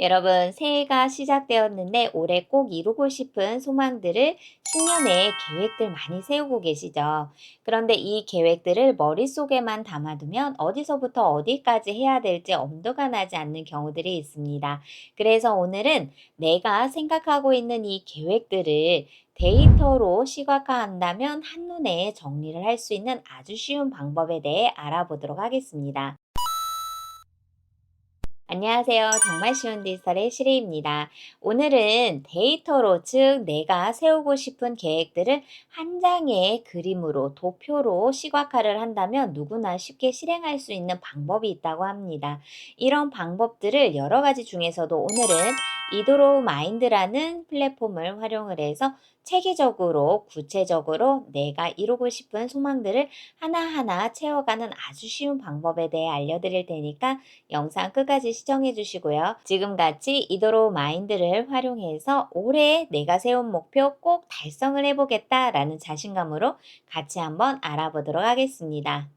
여러분, 새해가 시작되었는데 올해 꼭 이루고 싶은 소망들을 신년에 계획들 많이 세우고 계시죠? 그런데 이 계획들을 머릿속에만 담아두면 어디서부터 어디까지 해야 될지 엄두가 나지 않는 경우들이 있습니다. 그래서 오늘은 내가 생각하고 있는 이 계획들을 데이터로 시각화한다면 한눈에 정리를 할 수 있는 아주 쉬운 방법에 대해 알아보도록 하겠습니다. 안녕하세요. 정말 쉬운 디지털의 시리입니다. 오늘은 데이터로, 즉, 내가 세우고 싶은 계획들을 한 장의 그림으로, 도표로 시각화를 한다면 누구나 쉽게 실행할 수 있는 방법이 있다고 합니다. 이런 방법들을 여러 가지 중에서도 오늘은 이도로 마인드라는 플랫폼을 활용을 해서 체계적으로, 구체적으로 내가 이루고 싶은 소망들을 하나하나 채워가는 아주 쉬운 방법에 대해 알려드릴 테니까 영상 끝까지 시청해 주시고요. 지금같이 이도로 마인드를 활용해서 올해 내가 세운 목표 꼭 달성을 해보겠다라는 자신감으로 같이 한번 알아보도록 하겠습니다.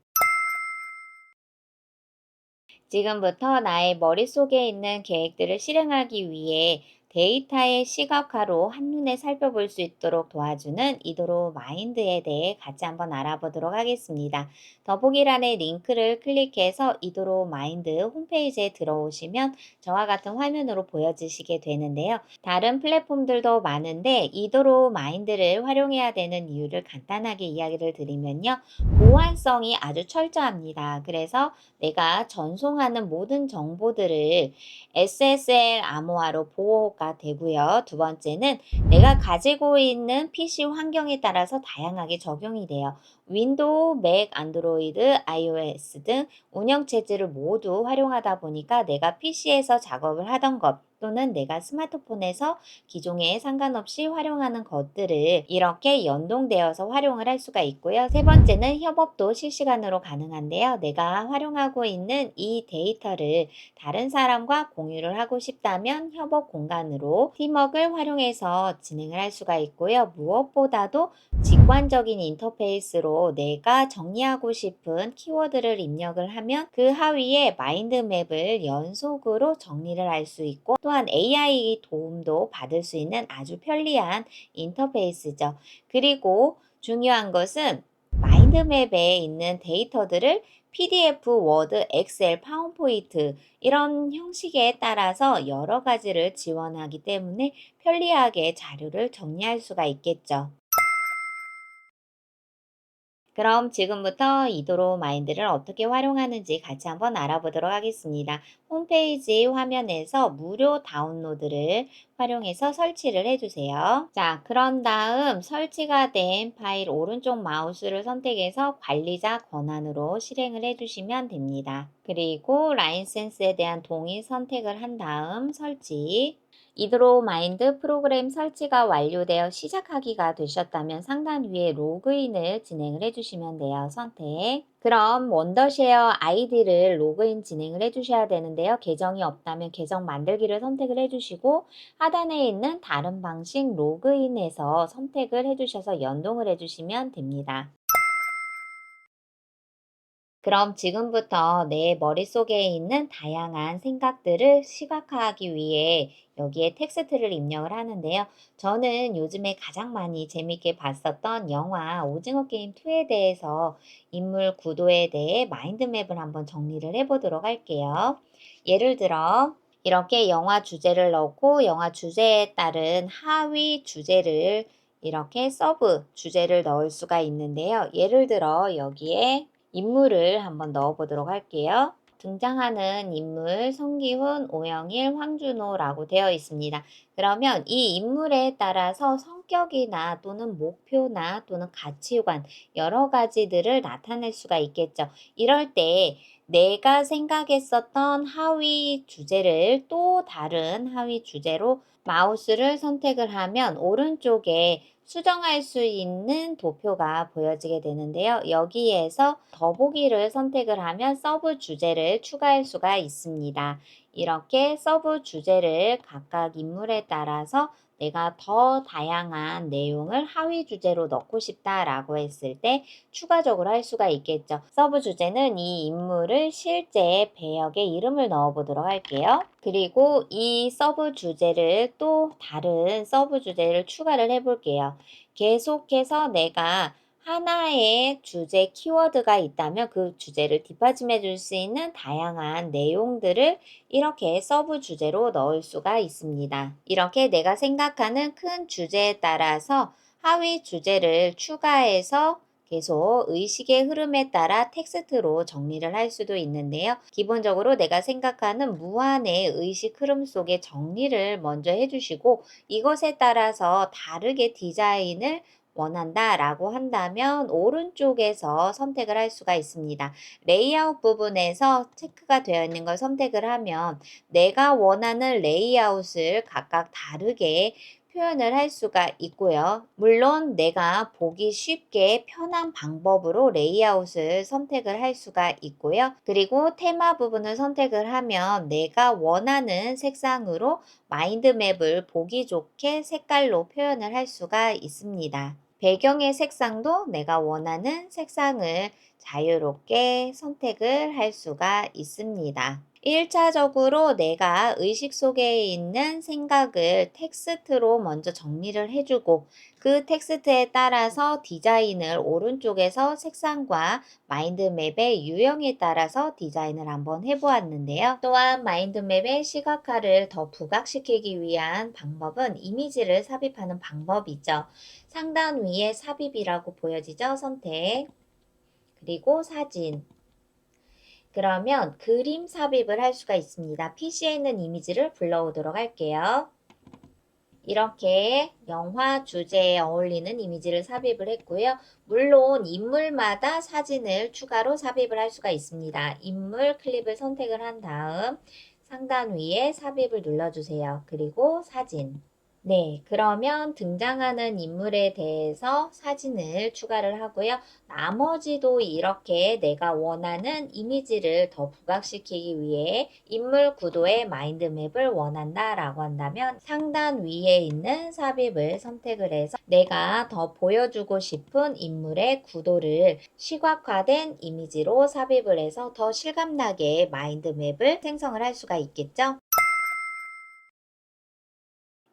지금부터 나의 머릿속에 있는 계획들을 실행하기 위해 데이터의 시각화로 한눈에 살펴볼 수 있도록 도와주는 이도로 마인드에 대해 같이 한번 알아보도록 하겠습니다. 더보기란의 링크를 클릭해서 이도로 마인드 홈페이지에 들어오시면 저와 같은 화면으로 보여지시게 되는데요. 다른 플랫폼들도 많은데 이도로 마인드를 활용해야 되는 이유를 간단하게 이야기를 드리면요. 보안성이 아주 철저합니다. 그래서 내가 전송하는 모든 정보들을 SSL 암호화로 보호가 되고요. 두 번째는 내가 가지고 있는 PC 환경에 따라서 다양하게 적용이 돼요. 윈도우, 맥, 안드로이드, iOS 등 운영 체제를 모두 활용하다 보니까 내가 PC에서 작업을 하던 것 또는 내가 스마트폰에서 기종에 상관없이 활용하는 것들을 이렇게 연동되어서 활용을 할 수가 있고요. 세 번째는 협업도 실시간으로 가능한데요. 내가 활용하고 있는 이 데이터를 다른 사람과 공유를 하고 싶다면 협업 공간으로 팀웍을 활용해서 진행을 할 수가 있고요. 무엇보다도 직관적인 인터페이스로 내가 정리하고 싶은 키워드를 입력을 하면 그 하위에 마인드맵을 연속으로 정리를 할 수 있고 또한 AI 도움도 받을 수 있는 아주 편리한 인터페이스죠. 그리고 중요한 것은 마인드맵에 있는 데이터들을 PDF, 워드, 엑셀, 파워포인트 이런 형식에 따라서 여러 가지를 지원하기 때문에 편리하게 자료를 정리할 수가 있겠죠. 그럼 지금부터 이도로 마인드를 어떻게 활용하는지 같이 한번 알아보도록 하겠습니다. 홈페이지 화면에서 무료 다운로드를 활용해서 설치를 해주세요. 자, 그런 다음 설치가 된 파일 오른쪽 마우스를 선택해서 관리자 권한으로 실행을 해주시면 됩니다. 그리고 라인센스에 대한 동의 선택을 한 다음 설치 이드로 마인드 프로그램 설치가 완료되어 시작하기가 되셨다면 상단 위에 로그인을 진행을 해주시면 돼요. 선택. 그럼 원더쉐어 아이디를 로그인 진행을 해주셔야 되는데요. 계정이 없다면 계정 만들기를 선택을 해주시고 하단에 있는 다른 방식 로그인에서 선택을 해주셔서 연동을 해주시면 됩니다. 그럼 지금부터 내 머릿속에 있는 다양한 생각들을 시각화하기 위해 여기에 텍스트를 입력을 하는데요. 저는 요즘에 가장 많이 재밌게 봤었던 영화 오징어 게임 2에 대해서 인물 구도에 대해 마인드맵을 한번 정리를 해보도록 할게요. 예를 들어 이렇게 영화 주제를 넣고 영화 주제에 따른 하위 주제를 이렇게 서브 주제를 넣을 수가 있는데요. 예를 들어 여기에 인물을 한번 넣어보도록 할게요. 등장하는 인물 성기훈, 오영일, 황준호라고 되어 있습니다. 그러면 이 인물에 따라서 성격이나 또는 목표나 또는 가치관 여러 가지들을 나타낼 수가 있겠죠. 이럴 때 내가 생각했었던 하위 주제를 또 다른 하위 주제로 마우스를 선택을 하면 오른쪽에 수정할 수 있는 도표가 보여지게 되는데요. 여기에서 더보기를 선택을 하면 서브 주제를 추가할 수가 있습니다. 이렇게 서브 주제를 각각 인물에 따라서 내가 더 다양한 내용을 하위 주제로 넣고 싶다라고 했을 때 추가적으로 할 수가 있겠죠. 서브 주제는 이 인물을 실제 배역에 이름을 넣어 보도록 할게요. 그리고 이 서브 주제를 또 다른 서브 주제를 추가를 해 볼게요. 계속해서 내가 하나의 주제 키워드가 있다면 그 주제를 뒷받침해 줄 수 있는 다양한 내용들을 이렇게 서브 주제로 넣을 수가 있습니다. 이렇게 내가 생각하는 큰 주제에 따라서 하위 주제를 추가해서 계속 의식의 흐름에 따라 텍스트로 정리를 할 수도 있는데요. 기본적으로 내가 생각하는 무한의 의식 흐름 속에 정리를 먼저 해주시고 이것에 따라서 다르게 디자인을 원한다 라고 한다면 오른쪽에서 선택을 할 수가 있습니다. 레이아웃 부분에서 체크가 되어 있는 걸 선택을 하면 내가 원하는 레이아웃을 각각 다르게 표현을 할 수가 있고요. 물론 내가 보기 쉽게 편한 방법으로 레이아웃을 선택을 할 수가 있고요. 그리고 테마 부분을 선택을 하면 내가 원하는 색상으로 마인드맵을 보기 좋게 색깔로 표현을 할 수가 있습니다. 배경의 색상도 내가 원하는 색상을 자유롭게 선택을 할 수가 있습니다. 1차적으로 내가 의식 속에 있는 생각을 텍스트로 먼저 정리를 해주고 그 텍스트에 따라서 디자인을 오른쪽에서 색상과 마인드맵의 유형에 따라서 디자인을 한번 해보았는데요. 또한 마인드맵의 시각화를 더 부각시키기 위한 방법은 이미지를 삽입하는 방법이죠. 상단 위에 삽입이라고 보여지죠? 선택. 그리고 사진. 그러면 그림 삽입을 할 수가 있습니다. PC에 있는 이미지를 불러오도록 할게요. 이렇게 영화 주제에 어울리는 이미지를 삽입을 했고요. 물론 인물마다 사진을 추가로 삽입을 할 수가 있습니다. 인물 클립을 선택을 한 다음 상단 위에 삽입을 눌러주세요. 그리고 사진. 네, 그러면 등장하는 인물에 대해서 사진을 추가를 하고요. 나머지도 이렇게 내가 원하는 이미지를 더 부각시키기 위해 인물 구도의 마인드맵을 원한다라고 한다면 상단 위에 있는 삽입을 선택을 해서 내가 더 보여주고 싶은 인물의 구도를 시각화된 이미지로 삽입을 해서 더 실감나게 마인드맵을 생성을 할 수가 있겠죠.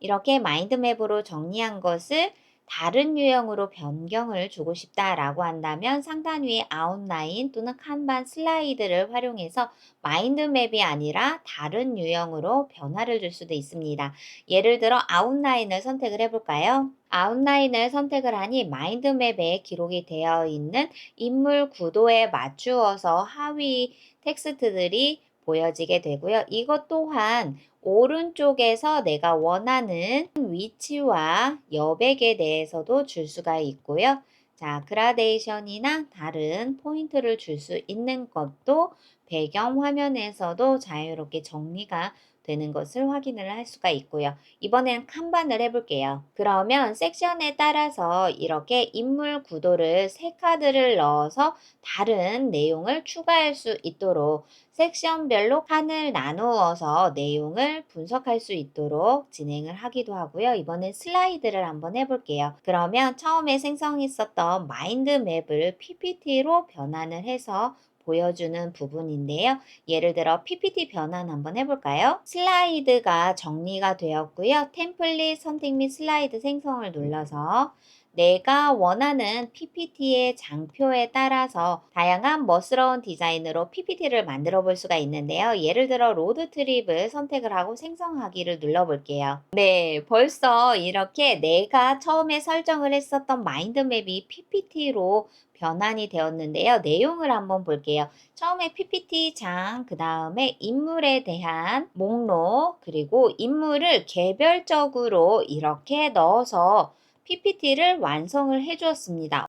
이렇게 마인드맵으로 정리한 것을 다른 유형으로 변경을 주고 싶다라고 한다면 상단 위에 아웃라인 또는 칸반 슬라이드를 활용해서 마인드맵이 아니라 다른 유형으로 변화를 줄 수도 있습니다. 예를 들어 아웃라인을 선택을 해볼까요? 아웃라인을 선택을 하니 마인드맵에 기록이 되어 있는 인물 구도에 맞추어서 하위 텍스트들이 보여지게 되고요. 이것 또한 오른쪽에서 내가 원하는 위치와 여백에 대해서도 줄 수가 있고요. 자, 그라데이션이나 다른 포인트를 줄 수 있는 것도 배경 화면에서도 자유롭게 정리가 되는 것을 확인을 할 수가 있고요. 이번엔 칸반을 해볼게요. 그러면 섹션에 따라서 이렇게 인물 구도를 세 카드를 넣어서 다른 내용을 추가할 수 있도록 섹션별로 칸을 나누어서 내용을 분석할 수 있도록 진행을 하기도 하고요. 이번엔 슬라이드를 한번 해볼게요. 그러면 처음에 생성했었던 마인드맵을 PPT로 변환을 해서 보여주는 부분인데요. 예를 들어 PPT 변환 한번 해볼까요? 슬라이드가 정리가 되었고요. 템플릿 선택 및 슬라이드 생성을 눌러서 내가 원하는 PPT의 장표에 따라서 다양한 멋스러운 디자인으로 PPT를 만들어 볼 수가 있는데요. 예를 들어 로드 트립을 선택을 하고 생성하기를 눌러 볼게요. 네, 벌써 이렇게 내가 처음에 설정을 했었던 마인드맵이 PPT로 변환이 되었는데요. 내용을 한번 볼게요. 처음에 PPT 장, 그 다음에 인물에 대한 목록, 그리고 인물을 개별적으로 이렇게 넣어서 PPT를 완성을 해 주었습니다.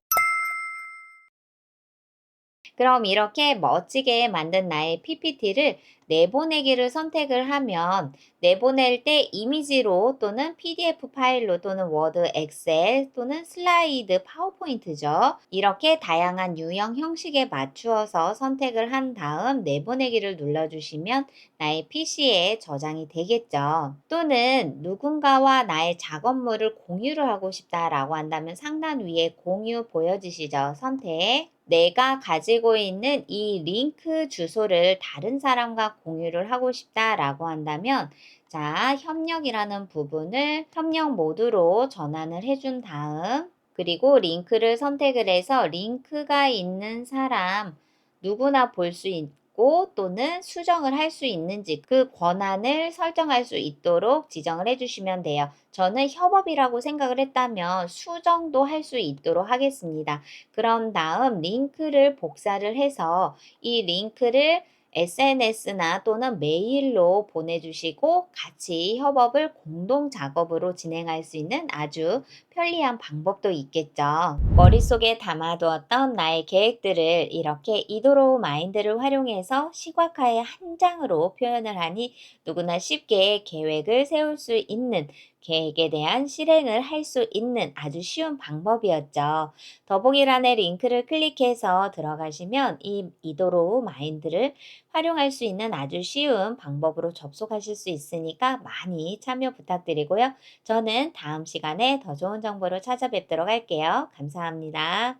그럼 이렇게 멋지게 만든 나의 PPT를 내보내기를 선택을 하면 내보낼 때 이미지로 또는 PDF 파일로 또는 워드, 엑셀 또는 슬라이드, 파워포인트죠. 이렇게 다양한 유형 형식에 맞추어서 선택을 한 다음 내보내기를 눌러주시면 나의 PC에 저장이 되겠죠. 또는 누군가와 나의 작업물을 공유를 하고 싶다라고 한다면 상단 위에 공유 보여지시죠? 선택. 내가 가지고 있는 이 링크 주소를 다른 사람과 공유를 하고 싶다라고 한다면 자, 협력이라는 부분을 협력 모드로 전환을 해준 다음 그리고 링크를 선택을 해서 링크가 있는 사람 누구나 볼 수 있고 또는 수정을 할 수 있는지 그 권한을 설정할 수 있도록 지정을 해주시면 돼요. 저는 협업이라고 생각을 했다면 수정도 할 수 있도록 하겠습니다. 그런 다음 링크를 복사를 해서 이 링크를 SNS나 또는 메일로 보내주시고 같이 협업을 공동 작업으로 진행할 수 있는 아주 편리한 방법도 있겠죠. 머릿속에 담아두었던 나의 계획들을 이렇게 이도로 마인드를 활용해서 시각화의 한 장으로 표현을 하니 누구나 쉽게 계획을 세울 수 있는 계획에 대한 실행을 할 수 있는 아주 쉬운 방법이었죠. 더보기란의 링크를 클릭해서 들어가시면 이 이도로 마인드를 활용할 수 있는 아주 쉬운 방법으로 접속하실 수 있으니까 많이 참여 부탁드리고요. 저는 다음 시간에 더 좋은 정보로 찾아뵙도록 할게요. 감사합니다.